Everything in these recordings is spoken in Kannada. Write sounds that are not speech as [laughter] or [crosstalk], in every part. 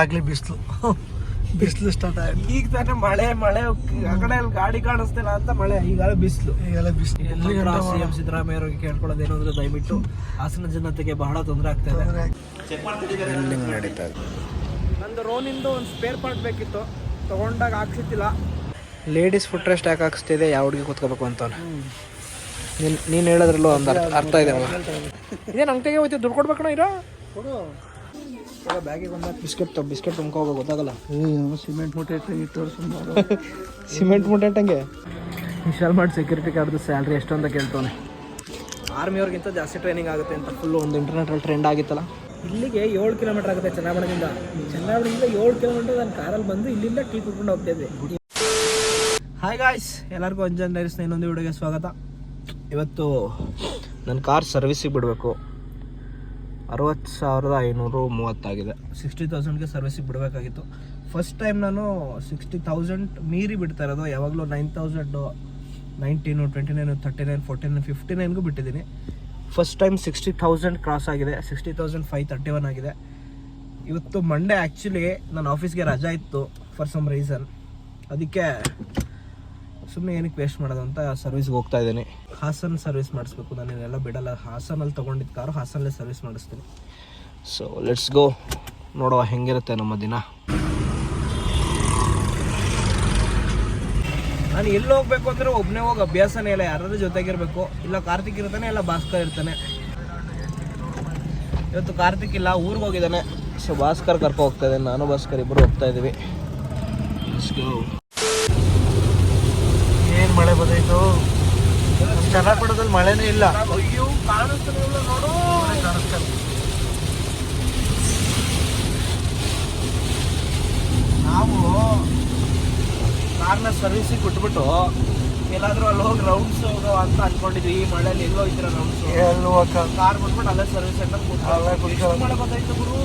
ಆಗ್ಲಿ ಬಿಸಿಲು. ಬಿಸಿಲು ಸ್ಟಾರ್ಟ್ ಆಯ್ತು. ಈಗ ತಾನೇ ಮಳೆ ಮಳೆ ಆ ಕಡೆ ಅಲ್ಲಿ ಗಾಡಿ ಕಾಣಿಸ್ತಿಲ್ಲ ಅಂತ ಮಳೆ ಈಗ ಬಿಸಿಲು. ಈಗೆಲ್ಲ ಬಿಸಿಲು. ಎಲ್ಲಿ ಗಂಟ ಸಿ ಎಂ ಸಿದ್ದರಾಮಯ್ಯ ಅವರಿಗೆ ಕೇಳ್ಕೊಳ್ಳೋದು ಏನು ಅಂದ್ರೆ ದಯವಿಟ್ಟು ಹಾಸನ ಜನತೆಗೆ ಬಹಳ ತೊಂದರೆ ಆಗ್ತಾ ಇದೆ. ಬಿಲ್ಡಿಂಗ್ ನಡೀತಾ ಇದೆ. ನಂದು ರೋನಿಂದು ಒಂದು ಸ್ಪೇರ್ ಪಾರ್ಟ್ ಬೇಕಿತ್ತು. ತಗೊಂಡಾಗ ಹಾಕ್ಸಿತ್ತಿಲ್ಲ ಲೇಡೀಸ್ ಫುಟ್ ರೆಸ್ಟ್ ಯಾಕೆ ಹಾಕಿಸ್ತಿದೆ? ಯಾವ ಹುಡುಗಿ ಕೂತ್ಕೋಬೇಕು ಅಂತ ನೀನು ನೀನು ಹೇಳೋದ್ರಲ್ಲೂ ಒಂದು ಅರ್ಥ ಅರ್ಥ ಇದೆ ಇದೇನು ಅಂಗಡಿಗೆ ಹೋಯ್ತು ದುಡ್ಡು ಕೊಡ್ಬೇಕಣ್ಣ ಇರೋ? ಬ್ಯಾಗಿಗೆ ಒಂದು ಬಿಸ್ಕೆಟ್ ಬಿಸ್ಕೆಟ್ ತುಂಬ್ಕೊ ಹೋಗೋ ಗೊತ್ತಾಗಲ್ಲ? ಸಿಮೆಂಟ್ ಮೂಟೆ ಸುಮಾರು ಸಿಮೆಂಟ್ ಮುಟ್ಟೆ ಇಟ್ಟಂಗೆ? ವಿಶಾಲ್ ಮಾಡಿ ಸೆಕ್ಯೂರಿಟಿ ಗಾರ್ಡ್ದು ಸ್ಯಾಲ್ರಿ ಎಷ್ಟು ಅಂತ ಕೇಳ್ತಾನೆ ಆರ್ಮಿಯವ್ರಿಗಿಂತ ಜಾಸ್ತಿ ಟ್ರೈನಿಂಗ್ ಆಗುತ್ತೆ ಅಂತ. ಫುಲ್ಲು ಒಂದು ಇಂಟರ್ನೆಟಲ್ಲಿ ಟ್ರೆಂಡ್ ಆಗಿತ್ತಲ್ಲ? ಇಲ್ಲಿಗೆ ಏಳು ಕಿಲೋಮೀಟರ್ ಆಗುತ್ತೆ ಚನ್ನಾಪಟ್ಟಣದಿಂದ ಚನ್ನಾಪಟ್ಟಣದಿಂದ ಏಳು ಕಿಲೋಮೀಟರ್ ನಾನು ಕಾರಲ್ಲಿ ಬಂದು ಇಲ್ಲಿಂದ ಟೀ ಕುಟ್ಕೊಂಡು ಹೋಗ್ತಾ ಇದ್ದೆ. ಹಾಯ್ ಗಾಯ್ಸ್ ಎಲ್ಲರಿಗೂ ಅಂಜನ್ ಡೈರಿಸ್ನ ಇನ್ನೊಂದು ವಿಡಿಯೋಗೆ ಸ್ವಾಗತ. ಇವತ್ತು ನನ್ನ ಕಾರ್ ಸರ್ವಿಸಿಗೆ ಬಿಡಬೇಕು. ಅರವತ್ತು ಸಾವಿರದ ಐನೂರು ಮೂವತ್ತಾಗಿದೆ. ಸಿಕ್ಸ್ಟಿ ತೌಸಂಡ್ಗೆ ಸರ್ವಿಸಿಗೆ ಬಿಡಬೇಕಾಗಿತ್ತು. ಫಸ್ಟ್ ಟೈಮ್ ನಾನು ಸಿಕ್ಸ್ಟಿ ತೌಸಂಡ್ ಮೀರಿ ಬಿಡ್ತಾ ಇರೋದು. ಯಾವಾಗಲೂ nine thousand nineteen twenty nine thirty nine forty nine fifty ನೈನ್ಗೂ ಬಿಟ್ಟಿದ್ದೀನಿ. First time sixty thousand cross ಆಗಿದೆ. Sixty thousand five thirty one ಆಗಿದೆ. ಇವತ್ತು ಮಂಡೇ ಆ್ಯಕ್ಚುಲಿ ನನ್ನ ಆಫೀಸ್ಗೆ ರಜಾ ಇತ್ತು ಫಾರ್ ಸಮ್ ರೀಸನ್ ಅದಕ್ಕೆ ಸುಮ್ಮನೆ ಏನಕ್ಕೆ ವೇಸ್ಟ್ ಮಾಡೋದು ಅಂತ ಸರ್ವಿಸ್ಗೆ ಹೋಗ್ತಾ ಇದ್ದೀನಿ. ಹಾಸನ್ ಸರ್ವಿಸ್ ಮಾಡಿಸ್ಬೇಕು. ನಾನು ಇದೆಲ್ಲ ಬಿಡಲ್ಲ. ಹಾಸನಲ್ಲಿ ತೊಗೊಂಡಿದ್ದ ಕಾರು ಹಾಸನಲ್ಲೇ ಸರ್ವಿಸ್ ಮಾಡಿಸ್ತೀನಿ. ಸೊ ಲೆಟ್ಸ್ ಗೋ ನೋಡುವ ಹೆಂಗಿರುತ್ತೆ ನಮ್ಮ ದಿನ. ನಾನು ಎಲ್ಲಿ ಹೋಗ್ಬೇಕು ಅಂದರೆ ಒಬ್ಬನೇ ಹೋಗಿ ಅಭ್ಯಾಸನೇ ಇಲ್ಲ. ಯಾರಾದ್ರೂ ಜೊತೆಗಿರಬೇಕು. ಇಲ್ಲ ಕಾರ್ತಿಕ್ ಇರ್ತಾನೆ, ಇಲ್ಲ ಭಾಸ್ಕರ್ ಇರ್ತಾನೆ. ಇವತ್ತು ಕಾರ್ತಿಕ್ ಇಲ್ಲ, ಊರಿಗೆ ಹೋಗಿದ್ದಾನೆ. ಸೊ ಭಾಸ್ಕರ್ ಕರ್ಕೊ ಹೋಗ್ತಾ ಇದ್ದೀನಿ. ನಾನು, ಭಾಸ್ಕರ್ ಇಬ್ಬರು ಹೋಗ್ತಾ ಇದ್ದೀವಿ. ಏನು ಮಳೆ ಬಂದಾಯ್ತು ಚನ್ನಪಟ್ಟಣದಲ್ಲಿ ಮಳೆನೇ ಇಲ್ಲ. ಅಯ್ಯೋ ಕಾಣಿಸ್ತಾನೆ ನೋಡು. ನಾವು ಕಾರ್ನ ಸರ್ವಿಸಿಗೆ ಕೊಟ್ಬಿಟ್ಟು ಎಲ್ಲಾದ್ರೂ ಅಲ್ಲಿ ಹೋಗಿ ರೌಂಡ್ಸ್ ಹೋಗೋ ಅಂತ ಅನ್ಕೊಂಡಿದ್ವಿ. ಈ ಮಳೆಯಲ್ಲಿ ಎಲ್ಲೋ ಹೋಗ್ತೀರ ರೌಂಡ್ಸ್ ಎಲ್ಲಿ ಹೋಗಕ್ಕ ಕಾರ್ ಬಿಟ್ಬಿಟ್ಟು ಅಲ್ಲೇ ಸರ್ವಿಸ್ ಸೆಂಟರ್ ಕೂತ್ಕೊಳ್ಳೋದು. ಮಳೆ ಬಂದಾಯ್ತು ಗುರು?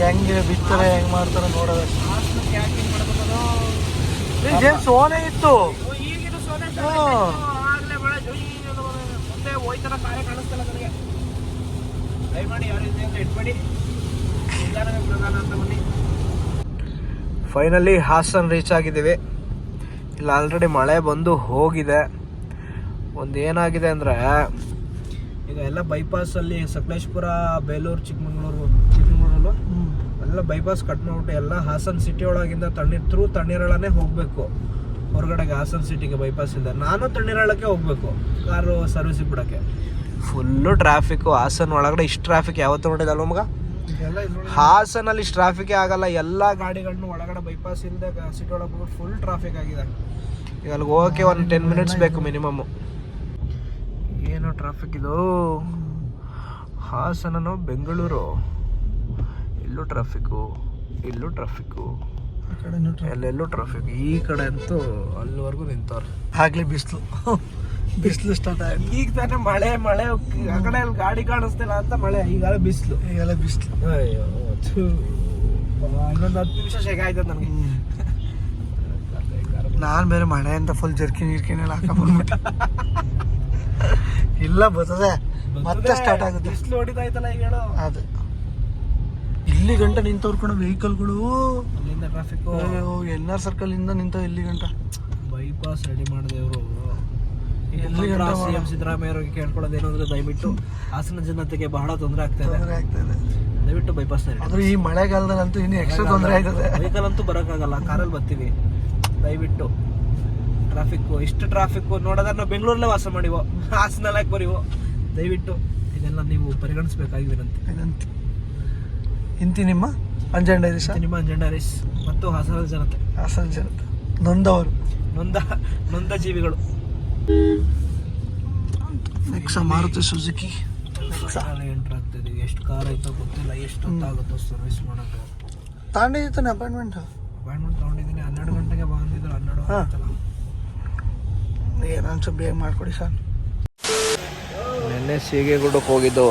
ಹೆಂಗೆ ಬಿತ್ತಾರೆ ಹೆಂಗೆ ಮಾಡ್ತಾರೆ ನೋಡೋದು ಹಾಸನಕ್ಕೆ ಯಾಕೆ ಹಿಂಗ್ ಮಾಡ್ಬೇಕದು? ಇದೇನು ಸೋನೆ ಇತ್ತು. ಆಗ್ಲೇ ಮಳೆ ಜೊಯ್ ಅನ್ನೋ ಬರೋದು. ಮತ್ತೆ ಹೋಯ್ತಾರ ಕಾರೇ ಕಾಣಿಸ್ತಿಲ್ಲ ನನಗೆ. ದಯಮಾಡಿ ಯಾರು ಇದೆ ಅಂತ ಇಟ್ಬೇಡಿ. ನಿಧಾನವೇ ಪ್ರಧಾನ ಅಂತ ಬನ್ನಿ. ಫೈನಲಿ ಹಾಸನ್ ರೀಚ್ ಆಗಿದ್ದೀವಿ. ಇಲ್ಲಿ ಆಲ್ರೆಡಿ ಮಳೆ ಬಂದು ಹೋಗಿದೆ. ಒಂದು ಏನಾಗಿದೆ ಅಂದರೆ ಈಗ ಎಲ್ಲ ಬೈಪಾಸಲ್ಲಿ ಸಕಲೇಶ್ಪುರ ಬೇಲೂರು ಚಿಕ್ಕಮಂಗ್ಳೂರು ಚಿಕ್ಕಮಗಳೂರು ಎಲ್ಲ ಬೈಪಾಸ್ ಕಟ್ ಮಾಡಿಬಿಟ್ಟು ಎಲ್ಲ ಹಾಸನ್ ಸಿಟಿ ಒಳಗಿಂದ ತಣ್ಣೀರ್ ತ್ರೂ ತಣ್ಣೀರಳನೇ ಹೋಗಬೇಕು. ಹೊರಗಡೆಗೆ ಹಾಸನ್ ಸಿಟಿಗೆ ಬೈಪಾಸ್ ಇಲ್ಲ ನಾನು ತಣ್ಣೀರಾಳಕ್ಕೆ ಹೋಗಬೇಕು. ಕಾರು ಸರ್ವಿಸ್ ಬಿಡೋಕ್ಕೆ ಫುಲ್ಲು ಟ್ರಾಫಿಕ್ಕು ಹಾಸನ್ ಒಳಗಡೆ ಇಷ್ಟು ಟ್ರಾಫಿಕ್ ಯಾವತ್ತು ನೋಡಿದಲ್ವ ಮಗ. ಹಾಸನಲ್ಲಿ ಇಷ್ಟು ಟ್ರಾಫಿಕೇ ಆಗಲ್ಲ ಎಲ್ಲ ಗಾಡಿಗಳನ್ನು ಒಳಗಡೆ ಬೈಪಾಸ್ ಇಲ್ಲದೆ ಸಿಟಿ ಒಳಗೆ ಹೋಗ್ಬಿಟ್ಟು ಫುಲ್ ಟ್ರಾಫಿಕ್ ಆಗಿದೆ. ಈಗ ಅಲ್ಲಿಗೆ ಹೋಗೋಕ್ಕೆ ಒಂದು ಟೆನ್ ಮಿನಿಟ್ಸ್ ಬೇಕು ಮಿನಿಮಮ್ ಏನು ಟ್ರಾಫಿಕ್ ಇದು? ಹಾಸನನು ಬೆಂಗಳೂರು? ಇಲ್ಲೂ ಟ್ರಾಫಿಕ್ಕು ಇಲ್ಲೂ ಟ್ರಾಫಿಕ್ಕು ಎಲ್ಲೆಲ್ಲೂ ಟ್ರಾಫಿಕ್ ಈ ಕಡೆ ಅಂತೂ ಅಲ್ಲಿವರೆಗೂ ನಿಂತವ್ರೆ. ಆಗ್ಲಿ ಬಿಸಿಲು. ಬಿಸಿಲು ಸ್ಟಾರ್ಟ್ ಆಯ್ತು. ಈಗ ತಾನೇ ಮಳೆ ಮಳೆ ಆ ಕಡೆ ಅಲ್ಲಿ ಗಾಡಿ ಕಾಣಿಸ್ತಿಲ್ಲ ಅಂತ ಮಳೆ. ಈಗ ಬಿಸಿಲು. ಈಗೆಲ್ಲ ಬಿಸಿಲು. ಅಯ್ಯೋ ಥು. ಇನ್ನೊಂದು ಹತ್ತು ನಿಮಿಷ ಶೇಖ ಆಯ್ತದ ನನಗೆ. [laughs] ನಾನು ಬೇರೆ ಮಳೆ ಅಂತ ಫುಲ್ ಜರ್ಕಿ ಗಿರ್ಕಿನ್ ಎಲ್ಲ ಹಾಕೊಂಡ್ಬಿಟ್ಟೆ [laughs] ಇಲ್ಲ ಬರ್ತದೆ ಮತ್ತೆ ಸ್ಟಾರ್ಟ್ ಆಗುತ್ತೆ. ಬಿಸಿಲು ಹೊಡಿತಾಯ್ತಲ್ಲ ಈಗ ಹೇಳೋ. ಅದು. ಇಲ್ಲಿ ಗಂಟ ನಿಂತವ್ರು ಕಣ ವೆಹಿಕಲ್ಗಳು ಅಲ್ಲಿಂದ ಟ್ರಾಫಿಕ್ ಎನ್ ಆರ್ ಸರ್ಕಲ್ ಇಂದ ನಿಂತ ಇಲ್ಲಿ ಗಂಟ. ಬೈಪಾಸ್ ರೆಡಿ ಮಾಡಿದೆ ಇವರು. ಎಲ್ಲಿ ಗಂಟ ಸಿ ಎಂ ಸಿದ್ದರಾಮಯ್ಯ ಅವರಿಗೆ ಕೇಳ್ಕೊಳ್ಳೋದು ಏನು ಅಂದ್ರೆ ದಯವಿಟ್ಟು ಹಾಸನ ಜನತೆಗೆ ಬಹಳ ತೊಂದರೆ ಆಗ್ತಾ ಇದೆ. ದಯವಿಟ್ಟು ಬೈಪಾಸ್ ಆದ್ರೆ ಈ ಮಳೆಗಾಲದಲ್ಲಂತೂ ಇನ್ನು ಎಕ್ಸ್ಟ್ರಾ ತೊಂದರೆ ಆಯ್ತದೆ ವೆಹಿಕಲ್ ಅಂತೂ ಬರೋಕ್ಕಾಗಲ್ಲ ಕಾರಲ್ಲಿ ಬರ್ತೀವಿ. ದಯವಿಟ್ಟು. ಟ್ರಾಫಿಕ್ ಇಷ್ಟು ಟ್ರಾಫಿಕ್ ನೋಡೋದಾದ್ರೆ ನಾವು ಬೆಂಗಳೂರಲ್ಲೇ ವಾಸ ಮಾಡಿವೋ? ಹಾಸನ ಯಾಕೆ ಬರೀವೋ? ದಯವಿಟ್ಟು ಇದೆಲ್ಲ ನೀವು ಪರಿಗಣಿಸಬೇಕಾಗಿ ವಿನಂತಿ. ಇಂತಿ ನಿಮ್ಮ ಅಂಜನ್ ಡೈರೀಸ್ ನಿಮ್ಮ ಜೆಂಡಾರಿಸ್ ಮತ್ತು ಹಾಸನ ಜನತೆ. ಹಾಸನ ಜನತೆ. ನೊಂದವರು. ನೊಂದ ನೊಂದ ಜೀವಿಗಳು. ನೆಕ್ಸಾ ಮಾರುತಿ ಸುಜುಕಿ. ಎಂಟ್ರ್ ಆಗ್ತದೆ. ಎಷ್ಟು ಕಾರ್ ಆಯ್ತೋ ಗೊತ್ತಿಲ್ಲ. ಎಷ್ಟು ಹೊತ್ತಾಗುತ್ತೋ ಸರ್ವಿಸ್ ಮಾಡೋದು ತಾಂಡಿದ್ದಾನೆ ಅಪಾಯಿಂಟ್ಮೆಂಟ್ ಅಪಾಯಿಂಟ್ಮೆಂಟ್ ತೊಗೊಂಡಿದ್ದೀನಿ. ಹನ್ನೆರಡು ಗಂಟೆಗೆ ಬಂದಿದ್ರು. ಹನ್ನೆರಡು. ಏನಂತ ಬೇಗ ಮಾಡ್ಕೊಡಿ ಸರ್ ನಿನ್ನೆ ಸೀಗೆಗುಡ್ಡಕ್ಕೆ ಹೋಗಿದ್ದು.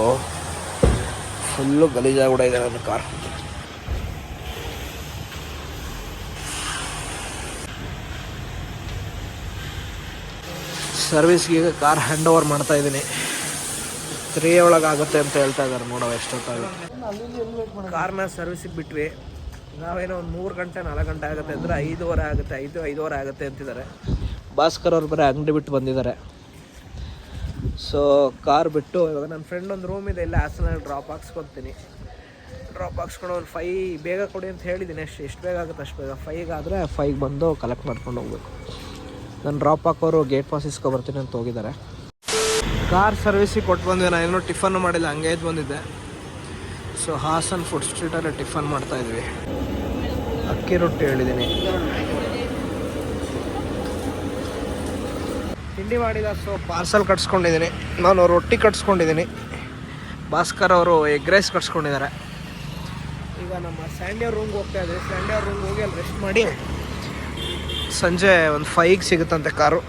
ಫುಲ್ಲು ಗಲೀಜಾಗ್ಬಿಡ ಇದೆ ನನ್ನ ಕಾರ್ ಸರ್ವಿಸ್ಗೆ ಈಗ ಕಾರ್ ಹ್ಯಾಂಡ್ ಓವರ್ ಮಾಡ್ತಾ ಇದ್ದೀನಿ. ತ್ರೀ ಒಳಗೆ ಆಗುತ್ತೆ ಅಂತ ಹೇಳ್ತಾ ಇದ್ದಾರೆ ನೋಡೋ ಎಷ್ಟೊತ್ತಾಗ ಕಾರ್ನ ಸರ್ವಿಸಿಗೆ ಬಿಟ್ವಿ. ನಾವೇನೋ ಒಂದು ಮೂರು ಗಂಟೆ, ನಾಲ್ಕು ಗಂಟೆ ಆಗುತ್ತೆ ಅಂದರೆ ಐದುವರೆ ಆಗುತ್ತೆ, ಐದು, ಐದುವರೆ ಆಗುತ್ತೆ ಅಂತಿದ್ದಾರೆ. ಭಾಸ್ಕರ್ ಅವ್ರು ಬರೀ ಅಂಗಡಿ ಬಿಟ್ಟು ಬಂದಿದ್ದಾರೆ. ಸೊ ಕಾರ್ ಬಿಟ್ಟು ಇವಾಗ ನನ್ನ ಫ್ರೆಂಡ್ ಒಂದು ರೂಮ್ ಇದೆ, ಇಲ್ಲ ಹಾಸನಲ್ಲಿ ಡ್ರಾಪ್ ಹಾಕ್ಸ್ಕೊತೀನಿ. ಡ್ರಾಪ್ ಹಾಕ್ಸ್ಕೊಂಡು ಒಂದು ಫೈ ಬೇಗ ಕೊಡಿ ಅಂತ ಹೇಳಿದ್ದೀನಿ ಎಷ್ಟು ಎಷ್ಟು ಬೇಗ ಆಗುತ್ತೆ ಅಷ್ಟು ಬೇಗ. ಫೈಗೆ ಆದರೆ ಫೈಗೆ ಬಂದು ಕಲೆಕ್ಟ್ ಮಾಡ್ಕೊಂಡು ಹೋಗ್ಬೇಕು. ನಾನು ಡ್ರಾಪ್ ಹಾಕೋರು ಗೇಟ್ ಪಾಸ್ ಇಸ್ಕೊಬರ್ತೀನಿ ಅಂತ ಹೋಗಿದ್ದಾರೆ. ಕಾರ್ ಸರ್ವಿಸಿಗೆ ಕೊಟ್ಟು ಬಂದೆ ನಾನು ಏನೋ ಟಿಫನ್ ಮಾಡಿಲ್ಲ. ಹಂಗೆ ಇದು ಬಂದಿದ್ದೆ. ಸೊ ಹಾಸನ್ ಫುಡ್ ಸ್ಟ್ರೀಟಲ್ಲಿ ಟಿಫನ್ ಮಾಡ್ತಾಯಿದ್ವಿ ಅಕ್ಕಿ ರೊಟ್ಟಿ ಹೇಳಿದ್ದೀನಿ ತಿಂಡಿ ಮಾಡಿದ ಸೊ ಪಾರ್ಸಲ್ ಕಟ್ಸ್ಕೊಂಡಿದ್ದೀನಿ. ನಾನು ರೊಟ್ಟಿ ಕಟ್ಸ್ಕೊಂಡಿದ್ದೀನಿ. ಭಾಸ್ಕರ್ ಅವರು ಎಗ್ ರೈಸ್ ಕಟ್ಸ್ಕೊಂಡಿದ್ದಾರೆ. ಈಗ ನಮ್ಮ ಸ್ಯಾಂಡಿಯ ರೂಮ್ಗೆ ಹೋಗ್ತಾ ಇದ್ದೀವಿ ಸ್ಯಾಂಡಿಯ ರೂಮ್ಗೆ ಹೋಗಿ ಅಲ್ಲಿ ರೆಸ್ಟ್ ಮಾಡಿ ಸಂಜೆ ಒಂದು ಫೈವ್ಗೆ ಸಿಗುತ್ತಂತೆ ಕಾರು.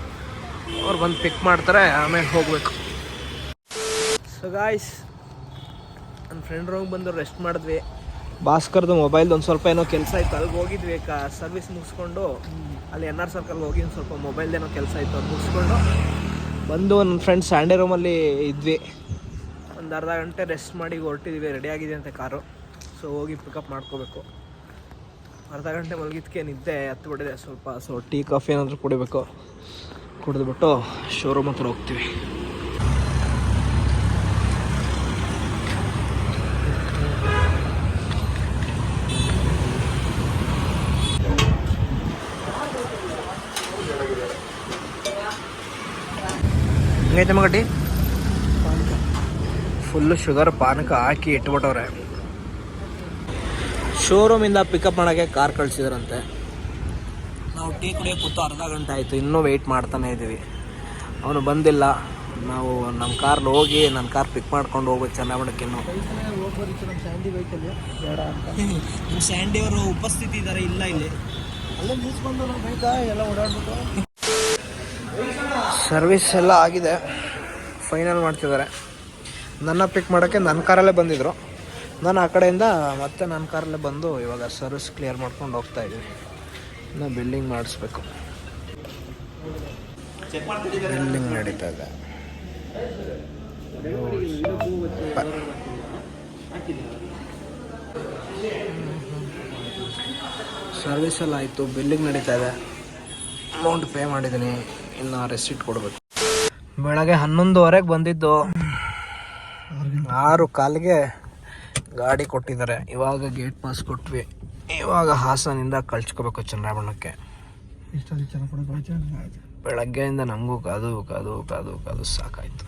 ಅವ್ರು ಬಂದು ಪಿಕ್ ಮಾಡ್ತಾರೆ, ಆಮೇಲೆ ಹೋಗಬೇಕು. ಸೊ ಗಾಯ್ಸ್ ನನ್ನ ಫ್ರೆಂಡ್ ರೂಮ್ಗೆ ಬಂದು ರೆಸ್ಟ್ ಮಾಡಿದ್ವಿ. ಭಾಸ್ಕರ್ದು ಮೊಬೈಲ್ದು ಒಂದು ಸ್ವಲ್ಪ ಏನೋ ಕೆಲಸ ಇತ್ತು ಅಲ್ಲಿಗೆ ಹೋಗಿದ್ವಿ ಸರ್ವಿಸ್ ಮುಗಿಸ್ಕೊಂಡು, ಅಲ್ಲಿ ಎನ್ ಆರ್ ಸರ್ಕಲ್ಗೆ ಹೋಗಿ ಒಂದು ಸ್ವಲ್ಪ ಮೊಬೈಲ್ದೇನೋ ಕೆಲಸ ಇತ್ತು ಅದು ಮುಗಿಸ್ಕೊಂಡು ಬಂದು ನನ್ನ ಫ್ರೆಂಡ್ ಸ್ಯಾಂಡೆ ರೂಮಲ್ಲಿ ಇದ್ವಿ. ಒಂದು ಅರ್ಧ ಗಂಟೆ ರೆಸ್ಟ್ ಮಾಡಿ ಹೊರಟಿದ್ವಿ ರೆಡಿ ಆಗಿದೆ ಅಂತ ಕಾರು. ಸೊ ಹೋಗಿ ಪಿಕಪ್ ಮಾಡ್ಕೋಬೇಕು. ಅರ್ಧ ಗಂಟೆ ಮಲಗಿದ್ಕೆ ನಿದ್ದೆ ಹತ್ತು ಬಿಟ್ಟಿದೆ ಸ್ವಲ್ಪ ಸೊ ಟೀ, ಕಾಫಿ ಏನಾದರೂ ಕುಡಿಬೇಕು. ಕುಡಿದ್ಬಿಟ್ಟು ಶೋರೂಮ್ ಹತ್ರ ಹೋಗ್ತೀವಿ. ಹೆಂಗೈತೆ ಮಗಡ್ಡಿ ಟೀ ಫುಲ್ಲು ಶುಗರ್ ಪಾನಕ ಹಾಕಿ ಇಟ್ಬಿಟ್ಟವ್ರೆ. ಶೋರೂಮಿಂದ ಪಿಕಪ್ ಮಾಡೋಕ್ಕೆ ಕಾರ್ ಕಳಿಸಿದ್ರಂತೆ. ನಾವು ಟೀ ಕುಡಿಯೋಕೆ ಕೂತು ಅರ್ಧ ಗಂಟೆ ಆಯಿತು ಇನ್ನೂ ವೆಯ್ಟ್ ಮಾಡ್ತಾನೆ ಇದ್ದೀವಿ. ಅವನು ಬಂದಿಲ್ಲ. ನಾವು ನಮ್ಮ ಕಾರ್ಲಿ ಹೋಗಿ ನನ್ನ ಕಾರ್ ಪಿಕ್ ಮಾಡ್ಕೊಂಡು ಹೋಗ್ಬೇಕು ಚೆನ್ನಾಗಿ ಇನ್ನು. ಸ್ಯಾಂಡಿ ಅವರು ಉಪಸ್ಥಿತಿ ಇದ್ದಾರೆ ಇಲ್ಲ ಇಲ್ಲಿ. ಅಲ್ಲೇ ನಿಲ್ಸ್ಕೊಂಡು ನಮ್ಮ ಬೈಕ ಎಲ್ಲ ಓಡಾಡ್ಬಿಟ್ಟು. ಸರ್ವಿಸ್ ಎಲ್ಲ ಆಗಿದೆ. ಫೈನಲ್ ಮಾಡ್ತಿದ್ದಾರೆ. ನನ್ನ ಪಿಕ್ ಮಾಡೋಕ್ಕೆ ನನ್ನ ಕಾರಲ್ಲೇ ಬಂದಿದ್ದರು ನಾನು ಆ ಕಡೆಯಿಂದ ಮತ್ತೆ ನನ್ನ ಕಾರಲ್ಲೇ ಬಂದು ಇವಾಗ ಸರ್ವಿಸ್ ಕ್ಲಿಯರ್ ಮಾಡ್ಕೊಂಡು ಹೋಗ್ತಾ ಇದ್ದೀವಿ ಇನ್ನು ಬಿಲ್ಡಿಂಗ್ ಮಾಡಿಸ್ಬೇಕು. ಬಿಲ್ಡಿಂಗ್ ನಡೀತಾ ಇದೆ. ಸರ್ವಿಸ್ ಎಲ್ಲ ಆಯಿತು. ಬಿಲ್ಲಿಂಗ್ ನಡೀತಾ ಇದೆ. ಅಮೌಂಟ್ ಪೇ ಮಾಡಿದ್ದೀನಿ. ಇನ್ನು ರೆಸಿಟ್ ಕೊಡಬೇಕು. ಬೆಳಗ್ಗೆ ಹನ್ನೊಂದುವರೆಗೆ ಬಂದಿದ್ದು. ಆರು ಕಾಲಿಗೆ ಗಾಡಿ ಕೊಟ್ಟಿದ್ದಾರೆ. ಇವಾಗ ಗೇಟ್ ಪಾಸ್ ಕೊಟ್ವಿ. ಇವಾಗ ಹಾಸನಿಂದ ಕಳ್ಸ್ಕೋಬೇಕು ಆಯ್ತು ಬೆಳಗ್ಗೆಯಿಂದ ನನಗೂ ಕಾದು ಕಾದು ಕಾದು ಕಾದು ಸಾಕಾಯ್ತು.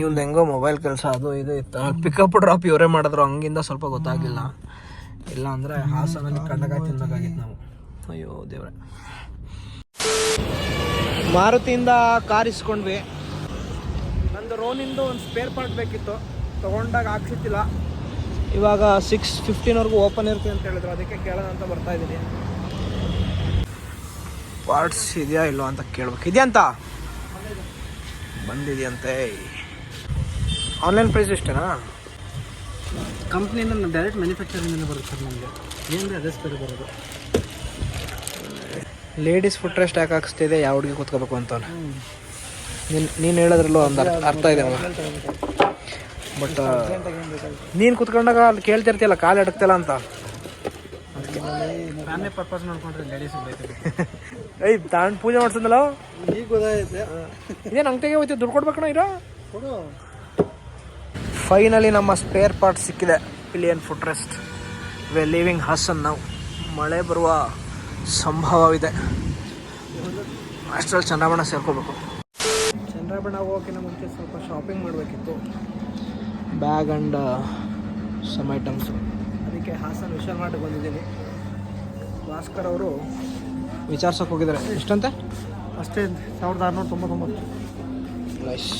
ಇವ್ನು ಹೆಂಗೋ ಮೊಬೈಲ್ ಕೆಲಸ ಅದು ಇದು ಇತ್ತು. ಪಿಕಪ್ ಡ್ರಾಪ್ ಇವರೇ ಮಾಡಿದ್ರು. ಹಂಗಿಂದ ಸ್ವಲ್ಪ ಗೊತ್ತಾಗಿಲ್ಲ ಇಲ್ಲ ಅಂದರೆ ಹಾಸನಲ್ಲಿ ಕಂಡಕಾಯಿ ತಿನ್ಬೇಕಾಗಿತ್ತು ನಾವು. ಅಯ್ಯೋ ದೇವ್ರೆ. ಮಾರುತಿಯಿಂದ ಕಾರ್ ಇಸ್ಕೊಂಡ್ವಿ ನಂದು ರೋನಿಂದು ಒಂದು ಸ್ಪೇರ್ ಪಾರ್ಟ್ ಬೇಕಿತ್ತು. ತೊಗೊಂಡಾಗ ಹಾಕ್ಸಿತ್ತಿಲ್ಲ ಇವಾಗ ಸಿಕ್ಸ್ ಫಿಫ್ಟೀನ್ವರೆಗೂ ಓಪನ್ ಇರುತ್ತೆ ಅಂತ ಹೇಳಿದ್ರು. ಅದಕ್ಕೆ ಕೇಳೋಣ ಅಂತ ಬರ್ತಾ ಇದ್ದೀನಿ. ಪಾರ್ಟ್ಸ್ ಇದೆಯಾ ಇಲ್ವಾ ಅಂತ ಕೇಳ್ಬೇಕು. ಇದೆಯಂತ ಬಂದಿದೆಯಂತೆ. ಆನ್ಲೈನ್ ಪ್ರೈಸ್ ಎಷ್ಟೇನಾ? ಕಂಪ್ನಿಯಿಂದ ಡೈರೆಕ್ಟ್ ಮ್ಯಾನುಫ್ಯಾಕ್ಚರಿಂಗ್ ಬರುತ್ತೆ ಸರ್ ನಮಗೆ. ಏನಿದೆ ಅದೇ ಸ್ಪೇರ್ ಬರೋದು. ಲೇಡೀಸ್ ಫುಟ್ ರೆಸ್ಟ್ ಯಾಕೆ ಹಾಕಿಸ್ತಿದೆ? ಯಾವ ಹುಡುಗಿ ಕೂತ್ಕೋಬೇಕು ಅಂತ ನೀನು ನೀನು ಹೇಳೋದ್ರಲ್ಲೂ ಒಂದು ಅರ್ಥ- ಅರ್ಥ ಇದೆ ಬಟ್ ನೀನು ಕುತ್ಕೊಂಡಾಗ ಅಲ್ಲಿ ಕೇಳ್ತಿರ್ತಿಯಲ್ಲ ಕಾಲು ಎಡಕ್ತಿಲ್ಲ ಅಂತ. ಅದಕ್ಕೆ ಪರ್ಪಸ್ ಲೇಡೀಸ್ ತಾಂಡ್ ಪೂಜೆ ಮಾಡ್ಸಂದಲ್ಲ ಈಗ ಗೊತ್ತಾಯ್ತೆ ಇದೇನು ಅಂಗಡಿಗೆ ಹೋಯ್ತು ದುಡ್ಡು ಕೊಡ್ಬೇಕಣ ಇರೋ? ಫೈನಲಿ ನಮ್ಮ ಸ್ಪೇರ್ ಪಾರ್ಟ್ ಸಿಕ್ಕಿದೆ. Pillion foot rest we leaving Hassan ನಾವು ಮಳೆ ಬರುವ ಸಂಭವವಿದೆ. ಅಷ್ಟರಲ್ಲಿ ಚಂದ್ರಬಣ್ಣ ಸೇರ್ಕೋಬೇಕು. ಚಂದ್ರಬಣ್ಣ ಹೋಗೋಕ್ಕಿಂತ ಮುಂಚೆ ಸ್ವಲ್ಪ ಶಾಪಿಂಗ್ ಮಾಡಬೇಕಿತ್ತು. ಬ್ಯಾಗ್ ಆ್ಯಂಡ್ ಸಮ್ ಐಟಮ್ಸು ಅದಕ್ಕೆ ಹಾಸನ್ ವಿಶಾಲ್ ಮಾರ್ಟ್ಗೆ ಬಂದಿದ್ದೀನಿ. ಭಾಸ್ಕರ್ ಅವರು ವಿಚಾರ್ಸೋಕೆ ಹೋಗಿದ್ದಾರೆ. ಎಷ್ಟಂತೆ? ಅಷ್ಟೇ ಸಾವಿರದ ಆರುನೂರ ತೊಂಬತ್ತೊಂಬತ್ತು. ನೈಸ್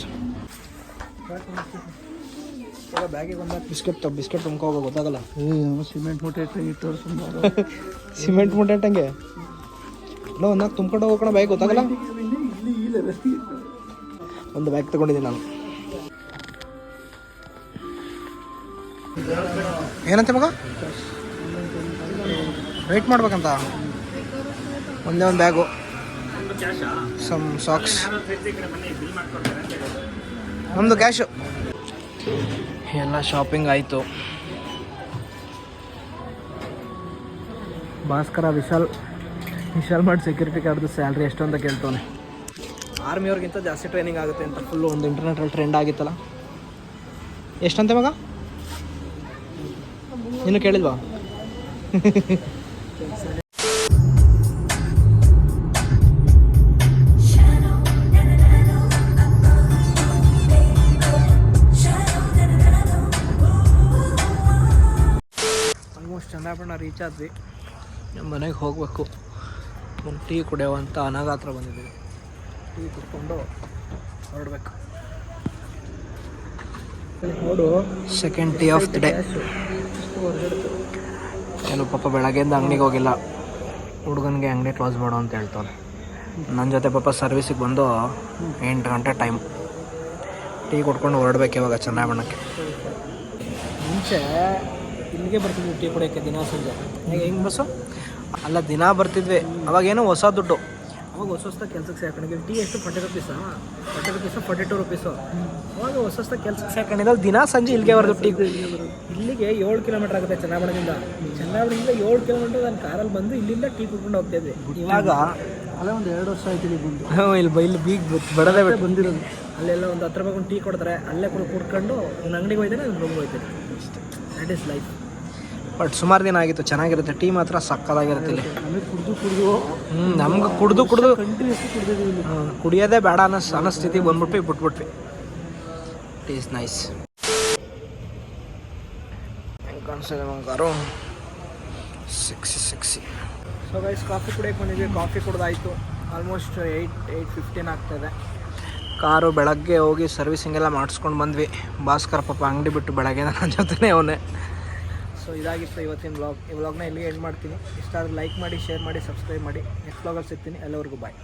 ಇವಾಗ ಬ್ಯಾಗಿಗೆ ಬಂದಾಗ ಬಿಸ್ಕೆಟ್ ಬಿಸ್ಕೆಟ್ ತುಂಬ್ಕೋಬೇಕು ಗೊತ್ತಾಗಲ್ಲ. ಸಿಮೆಂಟ್ ಮೂಟೆ ಇಟ್ಟು ಸಿಮೆಂಟ್ ಮುಟ್ಟೆ ಇಟ್ಟಂಗೆ? ಇಲ್ಲ ಒಂದಾಗ ತುಂಬ್ಕೊಂಡು ಹೋಗೋಣ ಬ್ಯಾಗ್ ಗೊತ್ತಾಗಲ್ಲ? ಒಂದು ಬ್ಯಾಗ್ ತಗೊಂಡಿದ್ದೀನಿ ನಾನು. ಏನಂತೆ ಮಗ? ವೆಯ್ಟ್ ಮಾಡ್ಬೇಕಂತ? ಒಂದೇ ಒಂದು ಬ್ಯಾಗು. ಸಮ್ ಸಾಕ್ಸ್ ನಮ್ಮದು ಕ್ಯಾಶು ಎಲ್ಲ ಶಾಪಿಂಗ್ ಆಯಿತು. ಭಾಸ್ಕರ ವಿಶಾಲ್ ವಿಶಾಲ್ ಮಾಡಿ ಸೆಕ್ಯೂರಿಟಿ ಗಾರ್ಡ್ದು ಸ್ಯಾಲ್ರಿ ಎಷ್ಟು ಅಂತ ಕೇಳ್ತಾನೆ ಆರ್ಮಿಯವ್ರಿಗಿಂತ ಜಾಸ್ತಿ ಟ್ರೈನಿಂಗ್ ಆಗುತ್ತೆ ಅಂತ ಫುಲ್ಲು ಒಂದು ಇಂಟರ್ನೆಟಲ್ಲಿ ಟ್ರೆಂಡ್ ಆಗಿತ್ತಲ್ಲ. ಎಷ್ಟಂತೆ ಮಗ? ಇನ್ನು ಕೇಳಿಲ್ವಾ? ಚಂದ್ರಾಪಣ್ಣ ರೀಚ್ ಆದ್ವಿ. ನಮ್ಮ ಮನೆಗೆ ಹೋಗಬೇಕು. ಒಂದು ಟೀ ಕುಡಿಯೋ ಅಂತ ಅನಾಗ ಹತ್ರ ಬಂದಿದ್ದೀವಿ ಟೀ ಕುಡ್ಕೊಂಡು ಹೊರಡ್ಬೇಕು. ನೋಡು. Second tea of the day ಏನು ಪಾಪ ಬೆಳಗ್ಗೆಯಿಂದ ಅಂಗಡಿಗೆ ಹೋಗಿಲ್ಲ. ಹುಡುಗನಿಗೆ ಅಂಗಡಿ ಕ್ಲೋಸ್ ಮಾಡು ಅಂತ ಹೇಳ್ತಾನೆ ನನ್ನ ಜೊತೆ ಪಾಪ ಸರ್ವಿಸಿಗೆ ಬಂದು ಎಂಟು ಗಂಟೆ ಟೈಮ್ ಟೀ ಕೊಟ್ಕೊಂಡು ಹೊರಡ್ಬೇಕು ಇವಾಗ ಚೆನ್ನಾಗಿ ಬಣ್ಣಕ್ಕೆ ಮುಂಚೆ ಇಲ್ಲಿಗೆ ಬರ್ತಿದ್ವಿ ಟೀ ಕುಡಿಯೋಕ್ಕೆ ದಿನ ಸಂಜೆ. ಹೇಗೆ ಹೆಂಗೆ ಬಸ್ಸು? ಅಲ್ಲ ದಿನ ಬರ್ತಿದ್ವಿ. ಅವಾಗೇನೋ ಹೊಸ ದುಡ್ಡು. ಅವಾಗ ಹೊಸ ಹೊಸ ಕೆಲ್ಸಕ್ಕೆ ಸೇರ್ಕೊಂಡಿದ್ವಿ. ಟೀ ಎಷ್ಟು? Forty ರುಪೀಸಾ forty rupees forty two rupees ಅವಾಗ ಹೊಸ ಹೊಸ ಕೆಲ್ಸಕ್ಕೆ ಸೇರ್ಕೊಂಡಿದ್ದಲ್ಲಿ ದಿನ ಸಂಜೆ ಇಲ್ಲಿಗೆ ಬರೋದು ಟೀ. ಇಲ್ಲಿಗೆ ಏಳು ಕಿಲೋಮೀಟರ್ ಆಗುತ್ತೆ ಚೆನ್ನಾಗಣದಿಂದ ಚನ್ನಾಬಣದಿಂದ ಏಳು ಕಿಲೋಮೀಟರ್ ನಾನು ಕಾರಲ್ಲಿ ಬಂದು ಇಲ್ಲಿಂದ ಟೀ ಕುಡ್ಕೊಂಡು ಹೋಗ್ತಾ ಇದ್ವಿ ಇವಾಗ ಅಲ್ಲೇ ಒಂದು ಎರಡು ವರ್ಷ ಆಯ್ತು ಇಲ್ಲಿ ಬಂದು. ಹ್ಞೂ ಇಲ್ಲಿ ಇಲ್ಲಿ ಬೀಗ್ ಬಡದೇ ಬಿಟ್ಟು ಬಂದಿರೋದು. ಅಲ್ಲೆಲ್ಲ ಒಂದು ಹತ್ತು ರೂಪಾಯಿ ಟೀ ಕೊಡ್ತಾರೆ. ಅಲ್ಲೇ ಕೂಡ ಕುಡ್ಕೊಂಡು ಒಂದು ಅಂಗಡಿಗೆ ಹೋಯ್ತಾನೆ ಒಂದು ರೂಮ್ಗೆ ಹೋಯ್ತಾನೆ ದಟ್ ಈಸ್ ಲೈಫ್ ಬಟ್ ಸುಮಾರು ದಿನ ಆಗಿತ್ತು ಚೆನ್ನಾಗಿರುತ್ತೆ. ಟೀ ಮಾತ್ರ ಸಕ್ಕದಾಗಿರುತ್ತೆ ಇಲ್ಲಿ. ಕುಡಿದು ಕುಡ್ದು ಹ್ಞೂ ನಮ್ಗೆ ಕುಡಿದು ಕುಡಿದು ಕುಡಿಯೋದೇ ಬೇಡ ಅನ್ನೋ ಅನ್ನಿಸ್ತಿತಿ ಬಂದ್ಬಿಟ್ವಿ ಬಿಟ್ಬಿಟ್ವಿ. ಇಟ್ ಈಸ್ ನೈಸ್ ಹೆಂಗೆ ಕಾಣಿಸ್ತದೆ ನಮ್ಗಾರು ಸಿಕ್ಸಿ ಸಿಕ್ಸಿ ಸೊ ಗೈಸ್ ಕಾಫಿ ಕುಡಿಯೋಕೆ ಬಂದಿದ್ವಿ. ಕಾಫಿ ಕುಡ್ದಾಯಿತು ಆಲ್ಮೋಸ್ಟ್ ಏಯ್ಟ್ ಏಯ್ಟ್ ಫಿಫ್ಟೀನ್ ಆಗ್ತಾಯಿದೆ ಕಾರು ಬೆಳಗ್ಗೆ ಹೋಗಿ ಸರ್ವಿಸಿಂಗ್ ಎಲ್ಲ ಮಾಡಿಸ್ಕೊಂಡು ಬಂದ್ವಿ. ಭಾಸ್ಕರ್ ಪಾಪ ಅಂಗಡಿ ಬಿಟ್ಟು ಬೆಳಗ್ಗೆ ನನ್ನ ಜೊತೆನೇ ಅವನೇ. ಸೊ ಇದಾಗಿತ್ತು ಇವತ್ತಿನ ವ್ಲಾಗ್ ಈ ವ್ಲಾಗ್ನ ಇಲ್ಲಿಗೆ ಎಂಡ್ ಮಾಡ್ತೀನಿ. ಇಷ್ಟ ಆದರೆ ಲೈಕ್ ಮಾಡಿ ಶೇರ್ ಮಾಡಿ ಸಬ್ಸ್ಕ್ರೈಬ್ ಮಾಡಿ. ನೆಕ್ಸ್ಟ್ ವ್ಲಾಗಲ್ಲಿ ಸಿಗ್ತೀನಿ. ಎಲ್ಲರಿಗೂ ಬಾಯ್